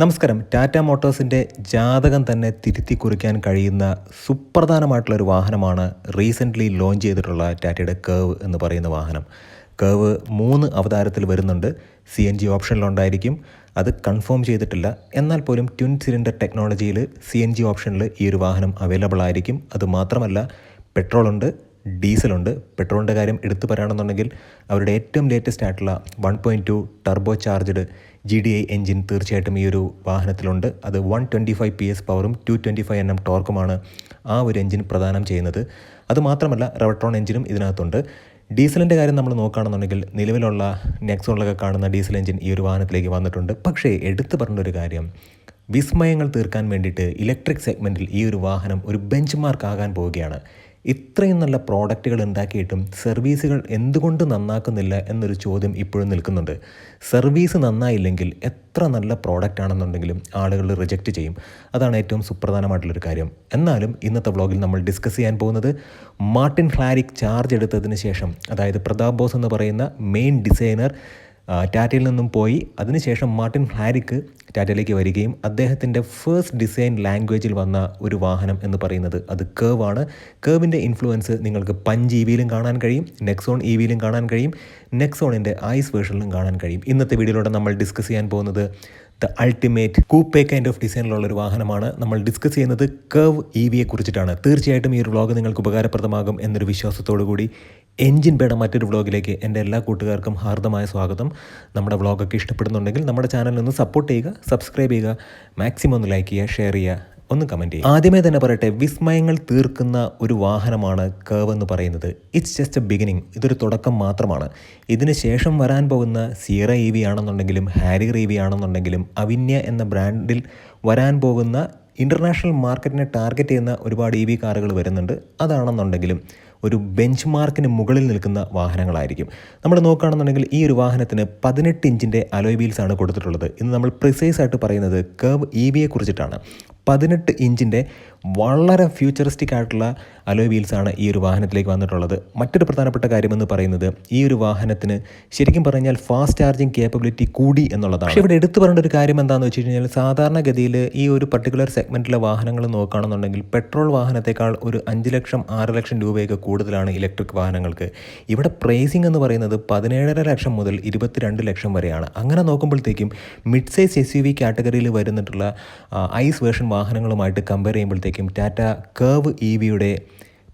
നമസ്കാരം. ടാറ്റ മോട്ടോഴ്സിന്റെ ജാതകം തന്നെ തിരുത്തി കുറിക്കാൻ കഴിയുന്ന സുപ്രധാനമായിട്ടുള്ള ഒരു വാഹനമാണ് റീസെന്റ്ലി ലോഞ്ച് ചെയ്തിട്ടുള്ള ടാറ്റയുടെ കേവ് എന്ന് പറയുന്ന വാഹനം. കേവ് മൂന്ന് അവതാരത്തിൽ വരുന്നുണ്ട്. സി എൻ ജി ഓപ്ഷനിലുണ്ടായിരിക്കും. അത് കൺഫേം ചെയ്തിട്ടില്ല. എന്നാൽ പോലും ട്വിൻ സിലിണ്ടർ ടെക്നോളജിയിൽ സി എൻ ജി ഓപ്ഷനിൽ ഈ ഒരു വാഹനം അവൈലബിൾ ആയിരിക്കും അതുമാത്രമല്ല പെട്രോളുണ്ട്. ഡീസലുണ്ട്. പെട്രോളിന്റെ കാര്യം എടുത്തു പറയുകയാണെന്നുണ്ടെങ്കിൽ അവരുടെ ഏറ്റവും ലേറ്റസ്റ്റ് ആയിട്ടുള്ള one point two turbo charged G D I engine തീർച്ചയായിട്ടും ഈ ഒരു വാഹനത്തിലുണ്ട്. അത് one twenty five P S പവറും two twenty five N M ടോർക്കുമാണ് ആ ഒരു എൻജിൻ പ്രദാനം ചെയ്യുന്നത്. അതുമാത്രമല്ല റവട്രോൺ എൻജിനും ഇതിനകത്തുണ്ട്. ഡീസലിന്റെ കാര്യം നമ്മൾ നോക്കുകയാണെന്നുണ്ടെങ്കിൽ നിലവിലുള്ള നെക്സോണിലൊക്കെ കാണുന്ന ഡീസൽ എൻജിൻ ഈ ഒരു വാഹനത്തിലേക്ക് വന്നിട്ടുണ്ട്. പക്ഷേ എടുത്തു പറഞ്ഞ ഒരു കാര്യം വിസ്മയങ്ങൾ തീർക്കാൻ വേണ്ടിയിട്ട് ഇലക്ട്രിക് സെഗ്മെന്റിൽ ഈ ഒരു വാഹനം ഒരു ബെഞ്ച് മാർക്ക് ആകാൻ പോവുകയാണ്. ഇത്രയും നല്ല പ്രോഡക്റ്റുകൾ ഉണ്ടാക്കിയിട്ടും സർവീസുകൾ എന്തുകൊണ്ട് നന്നാക്കുന്നില്ല എന്നൊരു ചോദ്യം ഇപ്പോഴും നിൽക്കുന്നുണ്ട്. സർവീസ് നന്നായില്ലെങ്കിൽ എത്ര നല്ല പ്രോഡക്റ്റ് ആണെന്നുണ്ടെങ്കിലും ആളുകൾ റിജക്റ്റ് ചെയ്യും. അതാണ് ഏറ്റവും സുപ്രധാനമായിട്ടുള്ളൊരു കാര്യം. എന്നാലും ഇന്നത്തെ വ്ളോഗിൽ നമ്മൾ ഡിസ്കസ് ചെയ്യാൻ പോകുന്നത് മാർട്ടിൻ ഫ്ലാരിക് ചാർജ് എടുത്തതിന് ശേഷം അതായത് പ്രതാപ് ബോസ് എന്ന് പറയുന്ന മെയിൻ ഡിസൈനർ ടാറ്റയിൽ നിന്നും പോയി. അതിനുശേഷം മാർട്ടിൻ ഹാരിക്ക് ടാറ്റയിലേക്ക് വരികയും അദ്ദേഹത്തിന്റെ ഫേസ്റ്റ് ഡിസൈൻ ലാംഗ്വേജിൽ വന്ന ഒരു വാഹനം എന്ന് പറയുന്നത് അത് കേവ് ആണ്. കേവിന്റെ ഇൻഫ്ലുവൻസ് നിങ്ങൾക്ക് പഞ്ച് ഇ വിയിലും കാണാൻ കഴിയും നെക്സോൺ ഇ വിയിലും കാണാൻ കഴിയും നെക്സോണിന്റെ ഐസ് വേർഷനിലും കാണാൻ കഴിയും. ഇന്നത്തെ വീഡിയോയിലൂടെ നമ്മൾ ഡിസ്കസ് ചെയ്യാൻ പോകുന്നത് the ultimate coupe kind of ഡിസൈനിലുള്ള ഒരു വാഹനമാണ്. നമ്മൾ ഡിസ്കസ് ചെയ്യുന്നത് കേവ് ഇ വിയെ കുറിച്ചിട്ടാണ് തീർച്ചയായിട്ടും ഈ ഒരു വ്ളോഗ് നിങ്ങൾക്ക് ഉപകാരപ്രദമാകും എന്നൊരു വിശ്വാസത്തോടു കൂടി എൻജിൻ പേട മറ്റൊരു വ്ളോഗിലേക്ക് എന്റെ എല്ലാ കൂട്ടുകാർക്കും ഹാർദമായ സ്വാഗതം. നമ്മുടെ വ്ളോഗൊക്കെ ഇഷ്ടപ്പെടുന്നുണ്ടെങ്കിൽ നമ്മുടെ ചാനലൊന്ന് സപ്പോർട്ട് ചെയ്യുക സബ്സ്ക്രൈബ് ചെയ്യുക മാക്സിമം ഒന്ന് ലൈക്ക് ചെയ്യുക ഷെയർ ചെയ്യുക ഒന്ന് കമന്റ് ചെയ്യുക. ആദ്യമേ തന്നെ പറയട്ടെ വിസ്മയങ്ങൾ തീർക്കുന്ന ഒരു വാഹനമാണ് കേവ് എന്ന് പറയുന്നത്. ഇറ്റ്സ് ജസ്റ്റ് എ ബിഗിനിങ് ഇതൊരു തുടക്കം മാത്രമാണ്. ഇതിന് ശേഷം വരാൻ പോകുന്ന സീറ ഇ വി ആണെന്നുണ്ടെങ്കിലും ഹാരി ഇ വി ആണെന്നുണ്ടെങ്കിലും അവിന്യ എന്ന ബ്രാൻഡിൽ വരാൻ പോകുന്ന ഇന്റർനാഷണൽ മാർക്കറ്റിനെ ടാർഗറ്റ് ചെയ്യുന്ന ഒരുപാട് ഇ വി കാറുകൾ വരുന്നുണ്ട്. അതാണെന്നുണ്ടെങ്കിലും ഒരു ബെഞ്ച് മാർക്കിന് മുകളിൽ നിൽക്കുന്ന വാഹനങ്ങളായിരിക്കും. നമ്മൾ നോക്കുകയാണെന്നുണ്ടെങ്കിൽ ഈ ഒരു വാഹനത്തിന് പതിനെട്ട് ഇഞ്ചിന്റെ അലോയ് വീൽസ് ആണ് കൊടുത്തിട്ടുള്ളത്. ഇന്ന് നമ്മൾ പ്രിസൈസ് ആയിട്ട് പറയുന്നത് കേവ് ഇ വിയെ കുറിച്ചിട്ടാണ്. പതിനെട്ട് ഇഞ്ചിന്റെ വളരെ ഫ്യൂച്ചറിസ്റ്റിക് ആയിട്ടുള്ള അലോയ് വീൽസാണ് ഈ ഒരു വാഹനത്തിലേക്ക് വന്നിട്ടുള്ളത്. മറ്റൊരു പ്രധാനപ്പെട്ട കാര്യമെന്ന് പറയുന്നത് ഈ ഒരു വാഹനത്തിന് ശരിക്കും പറഞ്ഞാൽ ഫാസ്റ്റ് ചാർജിങ് കേപ്പബിലിറ്റി കൂടി എന്നുള്ളതാണ്. പക്ഷേ ഇവിടെ എടുത്തു പറയേണ്ട ഒരു കാര്യം എന്താണെന്ന് വെച്ച് കഴിഞ്ഞാൽ സാധാരണഗതിയിൽ ഈ ഒരു പർട്ടിക്കുലർ സെഗ്മെന്റിലെ വാഹനങ്ങൾ നോക്കുകയാണെന്നുണ്ടെങ്കിൽ പെട്രോൾ വാഹനത്തേക്കാൾ ഒരു അഞ്ച് ലക്ഷം ആറ് ലക്ഷം രൂപയൊക്കെ കൂടുതലാണ് ഇലക്ട്രിക് വാഹനങ്ങൾക്ക്. ഇവിടെ പ്രൈസിംഗ് എന്ന് പറയുന്നത് പതിനേഴര ലക്ഷം മുതൽ ഇരുപത്തിരണ്ട് ലക്ഷം വരെയാണ്. അങ്ങനെ നോക്കുമ്പോഴത്തേക്കും mid size S U V കാറ്റഗറിയിൽ വരുന്നിട്ടുള്ള ഐസ് വേർഷൻ വാഹനങ്ങളുമായിട്ട് കമ്പയർ ചെയ്യുമ്പോഴത്തേക്കും ടാറ്റ കേവ് ഇ വിയുടെ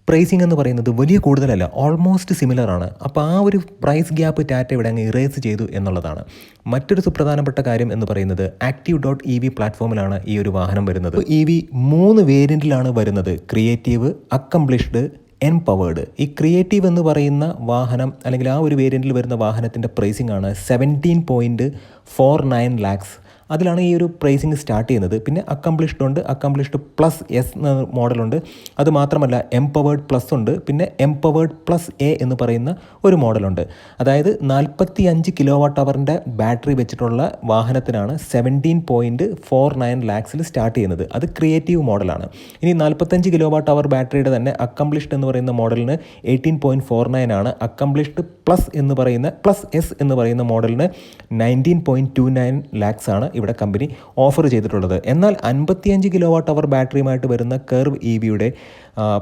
പ്രൈസിംഗ് എന്ന് പറയുന്നത് വലിയ കൂടുതലല്ല ഓൾമോസ്റ്റ് സിമിലർ ആണ്. അപ്പോൾ ആ ഒരു പ്രൈസ് ഗ്യാപ്പ് ടാറ്റ ഇവിടെ അങ്ങ് ഇറേസ് ചെയ്തു എന്നുള്ളതാണ്. മറ്റൊരു സുപ്രധാനപ്പെട്ട കാര്യം എന്ന് പറയുന്നത് ആക്റ്റീവ് ഡോട്ട് ഇ വി പ്ലാറ്റ്ഫോമിലാണ് ഈ ഒരു വാഹനം വരുന്നത്. ഇ വി മൂന്ന് വേരിയന്റിലാണ് വരുന്നത് ക്രിയേറ്റീവ് അക്കംപ്ലിഷ്ഡ് എംപവേർഡ് ഈ ക്രിയേറ്റീവ് എന്ന് പറയുന്ന വാഹനം അല്ലെങ്കിൽ ആ ഒരു വേരിയന്റിൽ വരുന്ന വാഹനത്തിന്റെ പ്രൈസിംഗ് ആണ് seventeen point four nine lakhs അതിലാണ് ഈ ഒരു പ്രൈസിങ് സ്റ്റാർട്ട് ചെയ്യുന്നത്. പിന്നെ അക്കംപ്ലിഷ്ഡ് ഉണ്ട്. അക്കംപ്ലിഷ്ഡ് പ്ലസ് എസ് എന്ന മോഡലുണ്ട് അത് മാത്രമല്ല എംപവേർഡ് പ്ലസ് ഉണ്ട്. പിന്നെ എംപവേർഡ് പ്ലസ് എ എന്ന് പറയുന്ന ഒരു മോഡലുണ്ട് അതായത് നാൽപ്പത്തി അഞ്ച് കിലോ വാട്ട് അവറിന്റെ ബാറ്ററി വെച്ചിട്ടുള്ള വാഹനത്തിനാണ് സെവന്റീൻ പോയിന്റ് ഫോർ നയൻ ലാക്സിൽ സ്റ്റാർട്ട് ചെയ്യുന്നത്. അത് ക്രിയേറ്റീവ് മോഡലാണ് ഇനി നാൽപ്പത്തഞ്ച് കിലോ വാട്ട് അവർ ബാറ്ററിയുടെ തന്നെ അക്കംപ്ലിഷ്ഡ് എന്ന് പറയുന്ന മോഡലിന് എയ്റ്റീൻ പോയിന്റ് ഫോർ നയൻ ആണ്. അക്കംപ്ലിഷ്ഡ് പ്ലസ് എന്ന് പറയുന്ന പ്ലസ് എസ് എന്ന് പറയുന്ന മോഡലിന് nineteen point two nine lakhs ആണ്. ഇവിടെ കമ്പനി ഓഫർ ചെയ്തിട്ടുള്ളത്. എന്നാൽ അൻപത്തിയഞ്ച് കിലോ വാട്ട് അവർ ബാറ്ററിയുമായിട്ട് വരുന്ന കർവ് ഇ വിയുടെ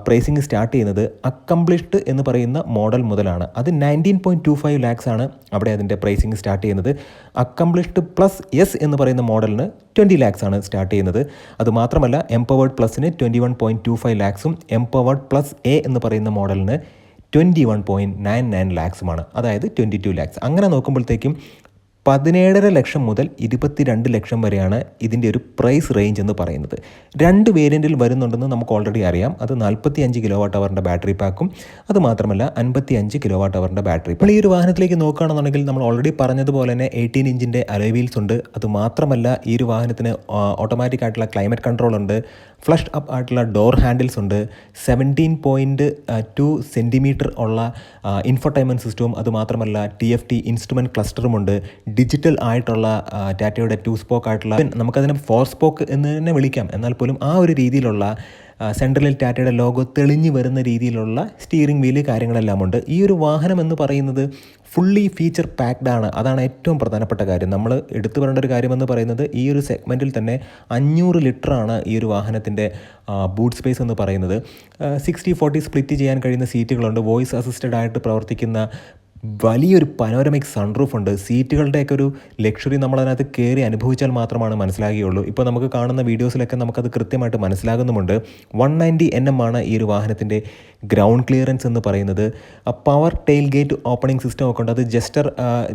പ്രൈസിങ് സ്റ്റാർട്ട് ചെയ്യുന്നത് അക്കംപ്ലിഷ്ഡ് എന്ന് പറയുന്ന മോഡൽ മുതലാണ്. അത് nineteen point two five lakhs ആണ് അവിടെ അതിന്റെ പ്രൈസിങ് സ്റ്റാർട്ട് ചെയ്യുന്നത്. അക്കംപ്ലിഷ്ഡ് പ്ലസ് എസ് എന്ന് പറയുന്ന മോഡലിന് ട്വന്റി ലാക്സ് ആണ് സ്റ്റാർട്ട് ചെയ്യുന്നത്. അത് മാത്രമല്ല empowered പ്ലസിന് twenty one point two five ലാക്സും empowered plus A എന്ന് പറയുന്ന മോഡലിന് twenty one point nine nine ലാക്സുമാണ് അതായത് ട്വന്റി ടു ലാക്സ് അങ്ങനെ നോക്കുമ്പോഴത്തേക്കും പതിനേഴര ലക്ഷം മുതൽ ഇരുപത്തിരണ്ട് ലക്ഷം വരെയാണ് ഇതിന്റെ ഒരു പ്രൈസ് റേഞ്ച് എന്ന് പറയുന്നത്. രണ്ട് വേരിയന്റിൽ വരുന്നുണ്ടെന്ന് നമുക്ക് ഓൾറെഡി അറിയാം. അത് നാൽപ്പത്തി അഞ്ച് കിലോ വാട്ട് അവറിന്റെ ബാറ്ററി പാക്കും അത് മാത്രമല്ല അൻപത്തി അഞ്ച് കിലോ വാട്ട് അവറിന്റെ ബാറ്ററി ഇപ്പോൾ ഈ ഒരു വാഹനത്തിലേക്ക് നോക്കുകയാണെന്നുണ്ടെങ്കിൽ നമ്മൾ ഓൾറെഡി പറഞ്ഞതുപോലെ തന്നെ എയ്റ്റീൻ ഇഞ്ചിന്റെ അലോയ് വീൽസ് ഉണ്ട്. അത് മാത്രമല്ല ഈ ഒരു വാഹനത്തിന് ഓട്ടോമാറ്റിക് ആയിട്ടുള്ള ക്ലൈമറ്റ് കൺട്രോൾ ഉണ്ട്. ഫ്ലഷ് അപ്പ് ആയിട്ടുള്ള ഡോർ ഹാൻഡിൽസ് ഉണ്ട്. സെവന്റീൻ പോയിന്റ് ടു സെന്റിമീറ്റർ ഉള്ള ഇൻഫർടൈൻമെന്റ് സിസ്റ്റവും അതുമാത്രമല്ല ടി എഫ് ടി ഇൻസ്ട്രുമെന്റ് ക്ലസ്റ്ററുമുണ്ട് ഡിജിറ്റൽ ആയിട്ടുള്ള ടാറ്റയുടെ ടു സ്പോക്ക് ആയിട്ടുള്ള നമുക്കതിനെ ഫോർ സ്പോക്ക് എന്ന് തന്നെ വിളിക്കാം. എന്നാൽ പോലും ആ ഒരു രീതിയിലുള്ള സെൻട്രലിൽ ടാറ്റയുടെ ലോഗോ തെളിഞ്ഞു വരുന്ന രീതിയിലുള്ള സ്റ്റിയറിംഗ് വീൽ കാര്യങ്ങളെല്ലാം ഉണ്ട്. ഈ ഒരു വാഹനം എന്ന് പറയുന്നത് ഫുള്ളി ഫീച്ചർ പാക്ഡ് ആണ്. അതാണ് ഏറ്റവും പ്രധാനപ്പെട്ട കാര്യം. നമ്മൾ എടുത്തു പറയേണ്ട ഒരു കാര്യമെന്ന് പറയുന്നത് ഈ ഒരു സെഗ്മെന്റിൽ തന്നെ അഞ്ഞൂറ് ലിറ്ററാണ് ഈ ഒരു വാഹനത്തിന്റെ ബൂട്ട് സ്പേസ് എന്ന് പറയുന്നത്. സിക്സ്റ്റി ഫോർട്ടി സ്പ്ലിറ്റ് ചെയ്യാൻ കഴിയുന്ന സീറ്റുകളുണ്ട് വോയിസ് അസിസ്റ്റഡ് ആയിട്ട് പ്രവർത്തിക്കുന്ന വലിയൊരു പനോരമിക് സൺറൂഫ് ഉണ്ട്. സീറ്റുകളുടെയൊക്കെ ഒരു ലക്ഷറി നമ്മളതിനകത്ത് കയറി അനുഭവിച്ചാൽ മാത്രമാണ് മനസ്സിലാകുകയുള്ളൂ. ഇപ്പോൾ നമുക്ക് കാണുന്ന വീഡിയോസിലൊക്കെ നമുക്കത് കൃത്യമായിട്ട് മനസ്സിലാകുന്നുമുണ്ട്. വൺ നയന്റി എൻ എം ആണ് ഈ ഒരു വാഹനത്തിന്റെ ഗ്രൗണ്ട് ക്ലിയറൻസ് എന്ന് പറയുന്നത് power tailgate opening system ഒക്കെ ഉണ്ട്. അത് ജസ്റ്റർ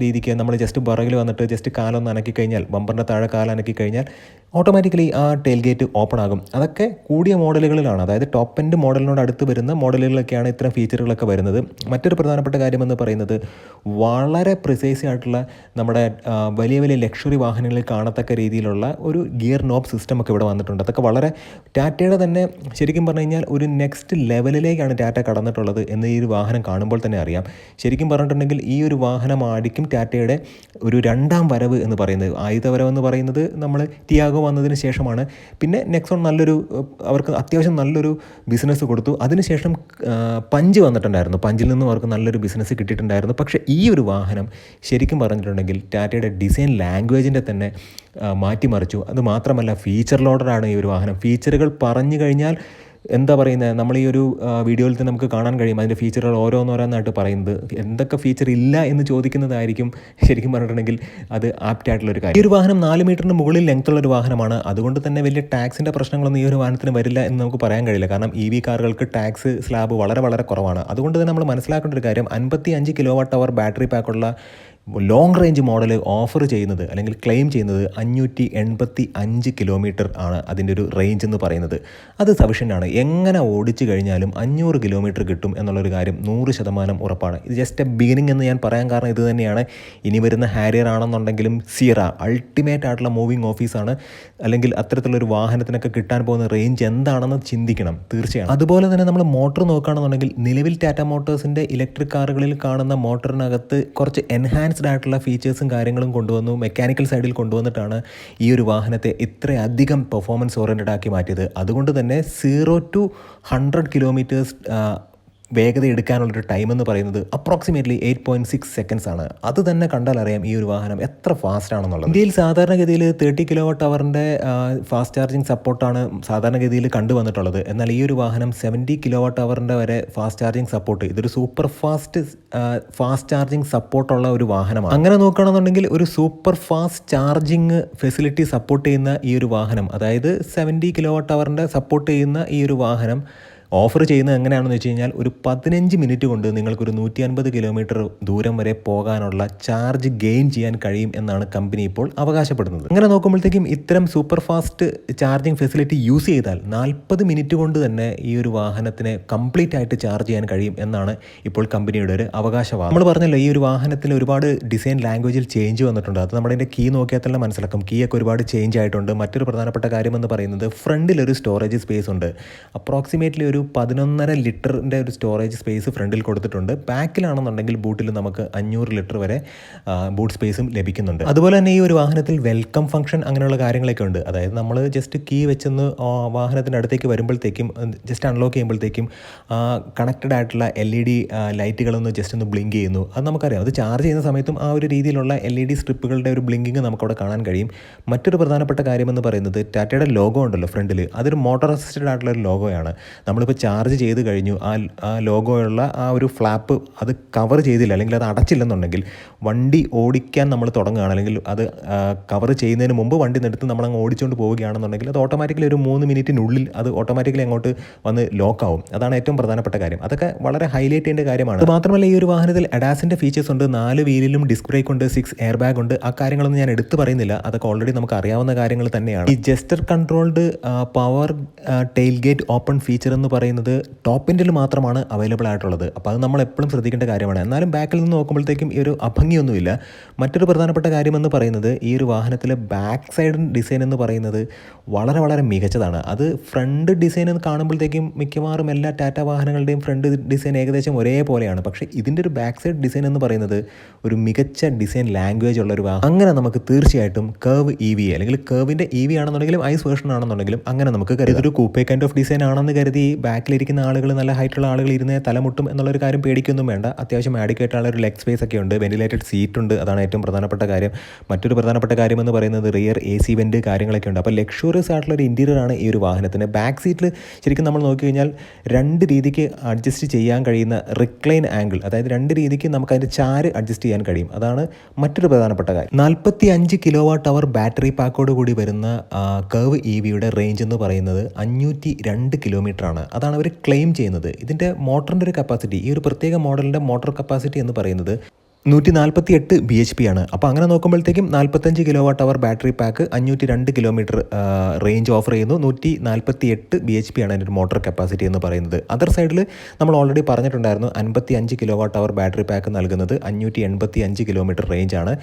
രീതിക്ക് നമ്മൾ ജസ്റ്റ് പുറകിൽ വന്നിട്ട് ജസ്റ്റ് കാലൊന്ന് അനക്കി കഴിഞ്ഞാൽ ബമ്പറിന്റെ താഴെ കാലനക്കി കഴിഞ്ഞാൽ ഓട്ടോമാറ്റിക്കലി ആ ടെയിൽ ഗേറ്റ് ഓപ്പൺ ആകും. അതൊക്കെ കൂടിയ മോഡലുകളിലാണ് അതായത് ടോപ്പ് എൻഡ് മോഡലിനോട് അടുത്ത് വരുന്ന മോഡലുകളിലൊക്കെയാണ് ഇത്തരം ഫീച്ചറുകളൊക്കെ വരുന്നത്. മറ്റൊരു പ്രധാനപ്പെട്ട കാര്യമെന്ന് പറയുന്നത് വളരെ പ്രിസൈസ് ആയിട്ടുള്ള നമ്മുടെ വലിയ വലിയ ലക്ഷറി വാഹനങ്ങളിൽ കാണത്തക്ക രീതിയിലുള്ള ഒരു ഗിയർ നോബ് സിസ്റ്റം ഒക്കെ ഇവിടെ വന്നിട്ടുണ്ട്. അതൊക്കെ വളരെ ടാറ്റയുടെ തന്നെ ശരിക്കും പറഞ്ഞു കഴിഞ്ഞാൽ ഒരു നെക്സ്റ്റ് ലെവലിലേക്കാണ് ടാറ്റ കടന്നിട്ടുള്ളത് എന്ന് ഈ ഒരു വാഹനം കാണുമ്പോൾ തന്നെ അറിയാം. ശരിക്കും പറഞ്ഞിട്ടുണ്ടെങ്കിൽ ഈ ഒരു വാഹനമായിരിക്കും ടാറ്റയുടെ ഒരു രണ്ടാം വരവ് എന്ന് പറയുന്നത്. ആയുധ വരവെന്ന് പറയുന്നത് നമ്മൾ ടിയാഗോ വന്നതിന് ശേഷമാണ്. പിന്നെ നെക്സോൺ നല്ലൊരു അവർക്ക് അത്യാവശ്യം നല്ലൊരു ബിസിനസ് കൊടുത്തു. അതിനുശേഷം പഞ്ച് വന്നിട്ടുണ്ടായിരുന്നു. പഞ്ചിൽ നിന്നും അവർക്ക് നല്ലൊരു ബിസിനസ് കിട്ടിയിട്ടുണ്ടായിരുന്നു. പക്ഷേ ഈ ഒരു വാഹനം ശരിക്കും പറഞ്ഞിട്ടുണ്ടെങ്കിൽ ടാറ്റയുടെ ഡിസൈൻ ലാംഗ്വേജിന്റെ തന്നെ മാറ്റിമറിച്ചു. അത് മാത്രമല്ല ഫീച്ചർ ലോഡറാണ് ഈ ഒരു വാഹനം. ഫീച്ചറുകൾ പറഞ്ഞു കഴിഞ്ഞാൽ എന്താ പറയുന്നത് നമ്മൾ ഈ ഒരു വീഡിയോയിൽ തന്നെ നമുക്ക് കാണാൻ കഴിയും. അതിന്റെ ഫീച്ചറുകൾ ഓരോന്നോരോന്നായിട്ട് പറയുന്നത്. എന്തൊക്കെ ഫീച്ചർ ഇല്ല എന്ന് ചോദിക്കുന്നതായിരിക്കും ശരിക്കും പറഞ്ഞിട്ടുണ്ടെങ്കിൽ അത് ആപ്റ്റ് ആയിട്ടുള്ള ഒരു കാര്യം. ഈ ഒരു വാഹനം നാല് മീറ്ററിന് മുകളിൽ ലെങ്ത്തുള്ള ഒരു വാഹനമാണ്. അതുകൊണ്ട് തന്നെ വലിയ ടാക്സിന്റെ പ്രശ്നങ്ങളൊന്നും ഈ ഒരു വാഹനത്തിന് വരില്ല എന്ന് നമുക്ക് പറയാൻ കഴിയില്ല. കാരണം ഇ വി കാറുകൾക്ക് ടാക്സ് സ്ലാബ് വളരെ വളരെ കുറവാണ്. അതുകൊണ്ട് തന്നെ നമ്മൾ മനസ്സിലാക്കേണ്ട ഒരു കാര്യം അൻപത്തി അഞ്ച് കിലോ വാട്ട് അവർ ബാറ്ററി പാക്കുള്ള ലോങ് റേഞ്ച് മോഡൽ ഓഫർ ചെയ്യുന്നത് അല്ലെങ്കിൽ ക്ലെയിം ചെയ്യുന്നത് അഞ്ഞൂറ്റി എൺപത്തി അഞ്ച് കിലോമീറ്റർ ആണ് അതിന്റെ ഒരു റേഞ്ച് എന്ന് പറയുന്നത്. അത് സഫിഷ്യന്റ് ആണ്. എങ്ങനെ ഓടിച്ചു കഴിഞ്ഞാലും അഞ്ഞൂറ് കിലോമീറ്റർ കിട്ടും എന്നുള്ളൊരു കാര്യം നൂറ് ശതമാനം ഉറപ്പാണ്. ഇത് ജസ്റ്റ് എ ബിഗിനിങ് എന്ന് ഞാൻ പറയാൻ കാരണം ഇത് തന്നെയാണ്. ഇനി വരുന്ന ഹാരിയർ ആണെന്നുണ്ടെങ്കിലും സിയറ അൾട്ടിമേറ്റ് ആയിട്ടുള്ള മൂവിങ് ഓഫീസാണ് അല്ലെങ്കിൽ അത്തരത്തിലുള്ളൊരു വാഹനത്തിനൊക്കെ കിട്ടാൻ പോകുന്ന റേഞ്ച് എന്താണെന്ന് ചിന്തിക്കണം. തീർച്ചയായും. അതുപോലെ തന്നെ നമ്മൾ മോട്ടോർ നോക്കുകയാണെന്നുണ്ടെങ്കിൽ നിലവിൽ ടാറ്റ മോട്ടോഴ്സിന്റെ ഇലക്ട്രിക് കാറുകളിൽ കാണുന്ന മോട്ടറിനകത്ത് കുറച്ച് എൻഹാൻസ്ഡ് ആയിട്ടുള്ള ഫീച്ചേഴ്സും കാര്യങ്ങളും കൊണ്ടുവന്നു. മെക്കാനിക്കൽ സൈഡിൽ കൊണ്ടുവന്നിട്ടാണ് ഈ ഒരു വാഹനത്തെ ഇത്രയധികം പെർഫോമൻസ് ഓറിയന്റഡ് ആക്കി മാറ്റിയത്. അതുകൊണ്ട് തന്നെ സീറോ ടു ഹൺഡ്രഡ് കിലോമീറ്റേഴ്സ് വേഗത എടുക്കാനുള്ളൊരു ടൈം എന്ന് പറയുന്നത് approximately eight point six seconds ആണ്. അത് തന്നെ കണ്ടാൽ അറിയാം ഈ ഒരു വാഹനം എത്ര ഫാസ്റ്റ് ആണെന്നുള്ളത്. ഇന്ത്യയിൽ സാധാരണഗതിയിൽ തേർട്ടി കിലോ വാട്ട് അവറിന്റെ ഫാസ്റ്റ് ചാർജിങ് സപ്പോർട്ടാണ് സാധാരണഗതിയിൽ കണ്ടുവന്നിട്ടുള്ളത്. എന്നാൽ ഈ ഒരു വാഹനം സെവന്റി കിലോ വാട്ട് അവറിന്റെ വരെ ഫാസ്റ്റ് ചാർജിങ് സപ്പോർട്ട് ഇതൊരു സൂപ്പർ ഫാസ്റ്റ് ഫാസ്റ്റ് ചാർജിങ് സപ്പോർട്ടുള്ള ഒരു വാഹനമാണ്. അങ്ങനെ നോക്കുകയാണെന്നുണ്ടെങ്കിൽ ഒരു super fast charging facility support ചെയ്യുന്ന ഈ ഒരു വാഹനം അതായത് സെവന്റി കിലോ വാട്ട് അവറിന്റെ സപ്പോർട്ട് ചെയ്യുന്ന ഈ ഒരു വാഹനം ഓഫർ ചെയ്യുന്നത് എങ്ങനെയാണെന്ന് വെച്ച് കഴിഞ്ഞാൽ ഒരു പതിനഞ്ച് മിനിറ്റ് കൊണ്ട് നിങ്ങൾക്കൊരു നൂറ്റി അൻപത് കിലോമീറ്റർ ദൂരം വരെ പോകാനുള്ള ചാർജ് ഗെയിൻ ചെയ്യാൻ കഴിയും എന്നാണ് കമ്പനി ഇപ്പോൾ അവകാശപ്പെടുന്നത്. അങ്ങനെ നോക്കുമ്പോഴത്തേക്കും ഇത്തരം super fast charging facility use ചെയ്താൽ നാൽപ്പത് മിനിറ്റ് കൊണ്ട് തന്നെ ഈ ഒരു വാഹനത്തിനെ കംപ്ലീറ്റ് ആയിട്ട് ചാർജ് ചെയ്യാൻ കഴിയും എന്നാണ് ഇപ്പോൾ കമ്പനിയുടെ ഒരു അവകാശവാദം. നമ്മൾ പറഞ്ഞല്ലോ ഈ ഒരു വാഹനത്തിൽ ഒരുപാട് ഡിസൈൻ ലാംഗ്വേജിൽ ചേഞ്ച് വന്നിട്ടുണ്ട്. അത് നമ്മുടെ കീ നോക്കിയാൽ തന്നെ മനസ്സിലാക്കും. കീ ഒക്കെ ഒരുപാട് ചേഞ്ച് ആയിട്ടുണ്ട്. മറ്റൊരു പ്രധാനപ്പെട്ട കാര്യമെന്ന് പറയുന്നത് ഫ്രണ്ടിൽ ഒരു സ്റ്റോറേജ് സ്പേസ് ഉണ്ട്. അപ്രോക്സിമേറ്റ്ലി ഒരു പതിനൊന്നര ലിറ്ററിന്റെ ഒരു സ്റ്റോറേജ് സ്പേസ് ഫ്രണ്ടിൽ കൊടുത്തിട്ടുണ്ട്. ബാക്കിലാണെന്നുണ്ടെങ്കിൽ ബൂട്ടിൽ നമുക്ക് അഞ്ഞൂറ് ലിറ്റർ വരെ ബൂട്ട് സ്പേസും ലഭിക്കുന്നുണ്ട്. അതുപോലെ തന്നെ ഈ ഒരു വാഹനത്തിൽ വെൽക്കം ഫംഗ്ഷൻ അങ്ങനെയുള്ള കാര്യങ്ങളൊക്കെ ഉണ്ട്. അതായത് നമ്മൾ ജസ്റ്റ് കീ വെച്ചൊന്ന് വാഹനത്തിന്റെ അടുത്തേക്ക് വരുമ്പോഴത്തേക്കും ജസ്റ്റ് അൺലോക്ക് ചെയ്യുമ്പോഴത്തേക്കും കണക്റ്റഡ് ആയിട്ടുള്ള എൽ ഇ ഡി ലൈറ്റുകളൊന്ന് ജസ്റ്റ് ഒന്ന് ബ്ലിങ്ക് ചെയ്യുന്നു. അത് നമുക്കറിയാം. അത് ചാർജ് ചെയ്യുന്ന സമയത്തും ആ ഒരു രീതിയിലുള്ള എൽ ഇ ഡി സ്ട്രിപ്പുകളുടെ ഒരു ബ്ലിങ്കിങ് നമുക്കവിടെ കാണാൻ കഴിയും. മറ്റൊരു പ്രധാനപ്പെട്ട കാര്യമെന്ന് പറയുന്നത് ടാറ്റയുടെ ലോഗോ ഉണ്ടല്ലോ ഫ്രണ്ടിൽ അതൊരു മോട്ടോർ അസിസ്റ്റഡ് ആയിട്ടുള്ള ഒരു ലോഗോയാണ് നമ്മളിപ്പോൾ ചാർജ് ചെയ്ത് കഴിഞ്ഞു ആ ആ ലോഗോയുള്ള ആ ഒരു ഫ്ലാപ്പ് അത് കവർ ചെയ്തില്ല അല്ലെങ്കിൽ അത് അടച്ചില്ലെന്നുണ്ടെങ്കിൽ വണ്ടി ഓടിക്കാൻ നമ്മൾ തുടങ്ങുകയാണ്. അല്ലെങ്കിൽ അത് കവർ ചെയ്യുന്നതിന് മുമ്പ് വണ്ടി നിർത്തി നമ്മൾ അങ്ങ് ഓടിച്ചുകൊണ്ട് പോവുകയാണെന്നുണ്ടെങ്കിൽ അത് ഓട്ടോമാറ്റിക്കലി ഒരു മൂന്ന് മിനിറ്റിനുള്ളിൽ അത് ഓട്ടോമാറ്റിക്കലി അങ്ങോട്ട് വന്ന് ലോക്കാവും അതാണ് ഏറ്റവും പ്രധാനപ്പെട്ട കാര്യം. അതൊക്കെ വളരെ ഹൈലൈറ്റ് ചെയ്യേണ്ട കാര്യമാണ്. മാത്രമല്ല ഈ ഒരു വാഹനത്തിൽ അഡാസിന്റെ ഫീച്ചേഴ്സ് ഉണ്ട്. നാല് വീലിലും ഡിസ്ക് ബ്രേക്ക് ഉണ്ട് സിക്സ് എയർ ബാഗ് ഉണ്ട്. ആ കാര്യങ്ങളൊന്നും ഞാൻ എടുത്തു പറയുന്നില്ല. അതൊക്കെ ഓൾറെഡി നമുക്ക് അറിയാവുന്ന കാര്യങ്ങൾ തന്നെയാണ്. ഈ gesture controlled power tailgate open feature എന്ന് പറയുന്നത് പറയുന്നത് ടോപ്പ് എൻഡിൽ മാത്രമാണ് അവൈലബിൾ ആയിട്ടുള്ളത്. അപ്പോൾ അത് നമ്മൾ എപ്പോഴും ശ്രദ്ധിക്കേണ്ട കാര്യമാണ്. എന്നാലും ബാക്കിൽ നിന്ന് നോക്കുമ്പോഴത്തേക്കും ഈ ഒരു അഭംഗിയൊന്നുമില്ല. മറ്റൊരു പ്രധാനപ്പെട്ട കാര്യമെന്ന് പറയുന്നത് ഈ ഒരു വാഹനത്തിലെ ബാക്ക് സൈഡ് ഡിസൈൻ എന്ന് പറയുന്നത് വളരെ വളരെ മികച്ചതാണ്. അത് ഫ്രണ്ട് ഡിസൈൻ എന്ന് കാണുമ്പോഴത്തേക്കും മിക്കവാറും എല്ലാ ടാറ്റ വാഹനങ്ങളുടെയും ഫ്രണ്ട് ഡിസൈൻ ഏകദേശം ഒരേപോലെയാണ്. പക്ഷേ ഇതിന്റെ ഒരു ബാക്ക് സൈഡ് ഡിസൈൻ എന്ന് പറയുന്നത് ഒരു മികച്ച ഡിസൈൻ ലാംഗ്വേജ് ഉള്ള ഒരു വാഹനം. അങ്ങനെ നമുക്ക് തീർച്ചയായിട്ടും കേവ് ഇ വി അല്ലെങ്കിൽ കേവിന്റെ ഇ വി ആണെന്നുണ്ടെങ്കിലും ഐസ് വേർഷൻ ആണെന്നുണ്ടെങ്കിലും അങ്ങനെ നമുക്ക് കരുതൊരു കൂപ്പേ കൈൻഡ് ഓഫ് ഡിസൈൻ ആണെന്ന് കരുതി ബാക്കിലിരിക്കുന്ന ആളുകൾ നല്ല ഹൈറ്റുള്ള ആളുകൾ ഇരുന്ന് തലമുട്ടും എന്നുള്ളൊരു കാര്യം പേടിക്കൊന്നും വേണ്ട. അത്യാവശ്യം ആഡിക്കേറ്റുള്ള ഒരു ലെഗ് സ്പേസ് ഒക്കെ ഉണ്ട്. വെന്റിലേറ്റഡ് സീറ്റ് ഉണ്ട്. അതാണ് ഏറ്റവും പ്രധാനപ്പെട്ട കാര്യം. മറ്റൊരു പ്രധാനപ്പെട്ട കാര്യം എന്ന് പറയുന്നത് റിയർ എ സി വെന്റ് കാര്യങ്ങളൊക്കെ ഉണ്ട്. അപ്പോൾ ലക്ഷറിയസ് ആയിട്ടുള്ള ഒരു ഇന്റീരിയർ ആണ് ഈ ഒരു വാഹനത്തിന്. ബാക്ക് സീറ്റിൽ ശരിക്കും നമ്മൾ നോക്കിക്കഴിഞ്ഞാൽ രണ്ട് രീതിക്ക് അഡ്ജസ്റ്റ് ചെയ്യാൻ കഴിയുന്ന റിക്ലൈൻ ആംഗിൾ അതായത് രണ്ട് രീതിക്ക് നമുക്ക് അതിന്റെ ചാര് അഡ്ജസ്റ്റ് ചെയ്യാൻ കഴിയും. അതാണ് മറ്റൊരു പ്രധാനപ്പെട്ട കാര്യം. നാൽപ്പത്തി അഞ്ച് കിലോ വാട്ട് അവർ ബാറ്ററി പാക്കോട് കൂടി വരുന്ന കർവ് ഇ വിയുടെ റേഞ്ച് എന്ന് പറയുന്നത് അഞ്ഞൂറ്റി രണ്ട് കിലോമീറ്റർ ആണ്. അതാണ് അവർ ക്ലെയിം ചെയ്യുന്നത്. ഇതിന്റെ മോട്ടറിന്റെ ഒരു കപ്പാസിറ്റി ഈ ഒരു പ്രത്യേക മോഡലിന്റെ മോട്ടോർ കപ്പാസിറ്റി എന്ന് പറയുന്നത് നൂറ്റി നാൽപ്പത്തി എട്ട് ബി എച്ച് പി ആണ്. അപ്പോൾ അങ്ങനെ നോക്കുമ്പോഴത്തേക്കും നാൽപ്പത്തഞ്ച് kilowatt hour battery pack അഞ്ഞൂറ്റി രണ്ട് കിലോമീറ്റർ റേഞ്ച് ഓഫർ ചെയ്യുന്നു. നൂറ്റി നാൽപ്പത്തി എട്ട് ബി എച്ച് പി ആണ് അതിന്റെ മോട്ടോർ കപ്പാസിറ്റി എന്ന് പറയുന്നത്. അതർ സൈഡിൽ നമ്മൾ ഓൾറെഡി പറഞ്ഞിട്ടുണ്ടായിരുന്നു അൻപത്തി അഞ്ച് kilo watt hour battery pack നൽകുന്നത് അഞ്ഞൂറ്റി എൺപത്തി അഞ്ച് കിലോമീറ്റർ റേഞ്ച് ആണ്.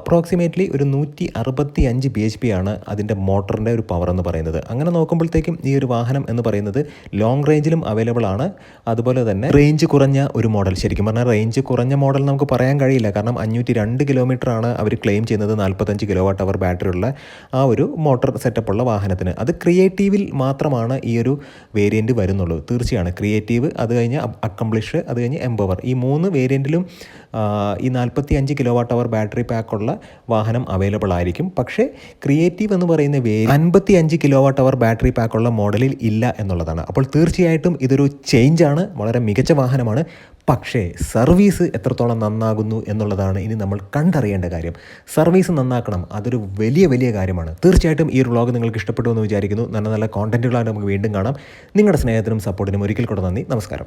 അപ്രോക്സിമേറ്റ്ലി ഒരു നൂറ്റി അറുപത്തി അഞ്ച് ബി എച്ച് പി ആണ് അതിന്റെ മോട്ടറിന്റെ ഒരു പവർ എന്ന് പറയുന്നത്. അങ്ങനെ നോക്കുമ്പോഴത്തേക്കും ഈ ഒരു വാഹനം എന്ന് പറയുന്നത് ലോങ് റേഞ്ചിലും അവൈലബിൾ ആണ്. അതുപോലെ തന്നെ റേഞ്ച് കുറഞ്ഞ ഒരു മോഡൽ ശരിക്കും പറഞ്ഞാൽ റേഞ്ച് കുറഞ്ഞ മോഡൽ നമുക്ക് പറയാൻ കഴിയില്ല. കാരണം അഞ്ഞൂറ്റി രണ്ട് കിലോമീറ്റർ ആണ് അവർ ക്ലെയിം ചെയ്യുന്നത് നാൽപ്പത്തഞ്ച് കിലോ വാട്ട് അവർ ബാറ്ററി ഉള്ള ആ ഒരു മോട്ടോർ സെറ്റപ്പ് ഉള്ള വാഹനത്തിന്. അത് ക്രിയേറ്റീവിൽ മാത്രമാണ് ഈ ഒരു വേരിയന്റ് വരുന്നുള്ളൂ. തീർച്ചയാണ്. ക്രിയേറ്റീവ് അത് കഴിഞ്ഞ് അക്കംപ്ലിഷ് അത് കഴിഞ്ഞ് എംപവർ ഈ മൂന്ന് വേരിയന്റിലും ഈ നാൽപ്പത്തി അഞ്ച് കിലോ വാട്ട് അവർ ബാറ്ററി പാക്കുള്ള വാഹനം അവൈലബിൾ ആയിരിക്കും. പക്ഷേ ക്രിയേറ്റീവ് എന്ന് പറയുന്ന വേരി അൻപത്തി അഞ്ച് കിലോ വാട്ട് അവർ ബാറ്ററി പാക്കുള്ള മോഡലിൽ ഇല്ല എന്നുള്ളതാണ്. അപ്പോൾ തീർച്ചയായിട്ടും ഇതൊരു ചേഞ്ചാണ് വളരെ മികച്ച വാഹനമാണ്. പക്ഷേ സർവീസ് എത്രത്തോളം നന്നാകുന്നു എന്നുള്ളതാണ് ഇനി നമ്മൾ കണ്ടറിയേണ്ട കാര്യം. സർവീസ് നന്നാക്കണം അതൊരു വലിയ വലിയ കാര്യമാണ്. തീർച്ചയായിട്ടും ഈ ഒരു വ്ളോഗ് നിങ്ങൾക്ക് ഇഷ്ടപ്പെട്ടു എന്ന് വിചാരിക്കുന്നു. നല്ല നല്ല കോണ്ടന്റുകളാണ് നമുക്ക് വീണ്ടും കാണാം. നിങ്ങളുടെ സ്നേഹത്തിനും സപ്പോർട്ടിനും ഒരിക്കൽ കൂടെ നന്ദി. നമസ്കാരം.